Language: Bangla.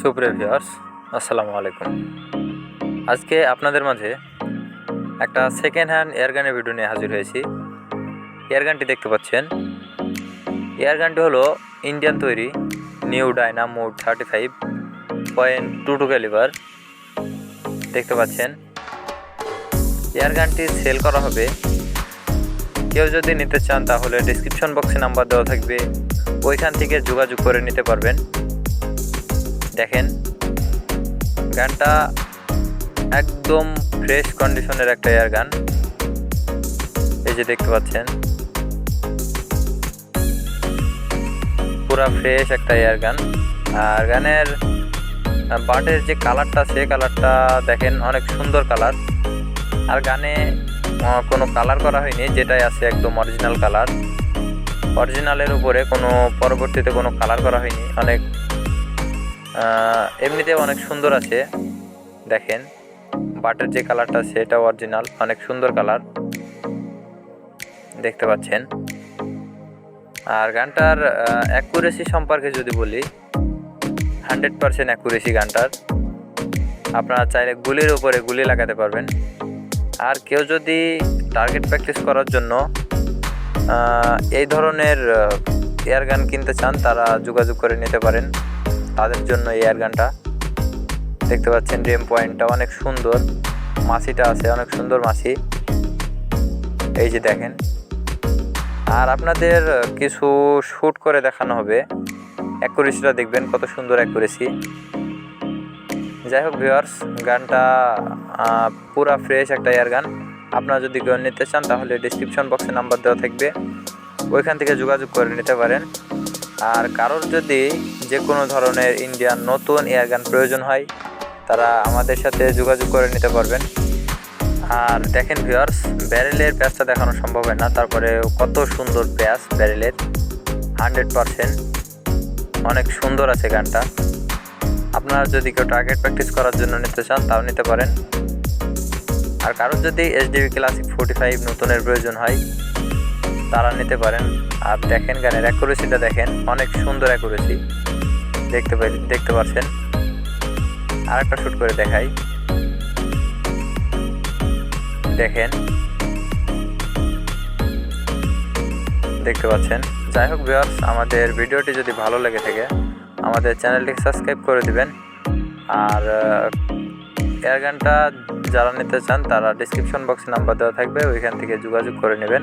সুপ্রিয় আসসালামু আলাইকুম। আজকে আপনাদের মাঝে একটা সেকেন্ড হ্যান্ড এয়ারগানের ভিডিও নিয়ে হাজির হয়েছি। এয়ারগানটি দেখতে পাচ্ছেন। এয়ারগানটি হলো ইন্ডিয়ান তৈরি new Diana mod thirty five point two two calibre দেখতে পাচ্ছেন এয়ারগানটি সেল করা হবে। কেউ যদি নিতে চান তাহলে ডিসক্রিপশন বক্সে নাম্বার দেওয়া থাকবে। ওইখান থেকে যোগাযোগ করে নিতে পারবেন। দেখেন, গানটা একদম ফ্রেশ কন্ডিশনের একটা এয়ার গান এই যে দেখতে পাচ্ছেন, পুরা ফ্রেশ একটা এয়ার গান আর গানের বাটের যে কালারটা সে কালারটা দেখেন অনেক সুন্দর কালার আর গানে কোনো কালার করা হয়নি, যেটাই আছে একদম অরিজিনাল কালার অরিজিনালের উপরে কোনো, পরবর্তীতে কোনো কালার করা হয়নি। অনেক এমনিতে অনেক সুন্দর আছে। দেখেন, বাটের যে কালারটা সেটা অরিজিনাল অনেক সুন্দর কালার। দেখতে পাচ্ছেন। আর গানটার অ্যাকুরেসি সম্পর্কে যদি বলি হান্ড্রেড পারসেন্ট অ্যাকুরেসি গানটার। আপনারা চাইলে গুলির উপরে গুলি লাগাতে পারবেন। আর কেউ যদি টার্গেট প্র্যাকটিস করার জন্য এই ধরনের এয়ার গান কিনতে চান, তারা যোগাযোগ করে নিতে পারেন। তাদের জন্য এই এয়ার গানটা দেখতে পাচ্ছেন রেম পয়েন্টটা অনেক সুন্দর। মাছিটা আছে, অনেক সুন্দর মাছি। এই যে দেখেন। আর আপনাদের কিছু শ্যুট করে দেখানো হবে। অ্যাকুরেসিটা দেখবেন, কত সুন্দর অ্যাকুরেসি যাই হোক ভিউয়ার্স গানটা পুরা ফ্রেশ একটা এয়ার গান আপনারা যদি কেউ নিতে চান, তাহলে ডিসক্রিপশন বক্সে নাম্বার দেওয়া থাকবে। ওইখান থেকে যোগাযোগ করে নিতে পারেন। আর কারোর যদি যে কোনো ধরনের ইন্ডিয়ান নতুন এয়ারগান প্রয়োজন হয়, তারা আমাদের সাথে যোগাযোগ করে নিতে পারবেন। আর দেখেন ভিউয়ার্স ব্যারেলের প্যাচটা দেখানো সম্ভব হয় না, তারপরে কত সুন্দর প্যাচ ব্যারেলের হান্ড্রেড পারসেন্ট অনেক সুন্দর আছে গানটা। আপনারা যদি কেউ টার্গেট প্র্যাকটিস করার জন্য নিতে চান, তাও নিতে পারেন। আর কারোর যদি এইচডিবি ক্লাসিক ফোর্টি ফাইভ নতুনের প্রয়োজন হয় তারা নিতে পারেন। আর দেখেন গানের অ্যাকুরেসিটা দেখেন, অনেক সুন্দর অ্যাকুরেসি দেখতে পাই, দেখতে পাচ্ছেন? আর একটা শ্যুট করে দেখাই। দেখেন। দেখতে পাচ্ছেন? যাই হোক ভিউয়ার্স আমাদের ভিডিওটি যদি ভালো লেগে থাকে, আমাদের চ্যানেলটি সাবস্ক্রাইব করে দিবেন। আর এয়ার গানটা যারা নিতে চান, তারা ডিসক্রিপশন বক্সে নাম্বার দেওয়া থাকবে, ওইখান থেকে যোগাযোগ করে নেবেন।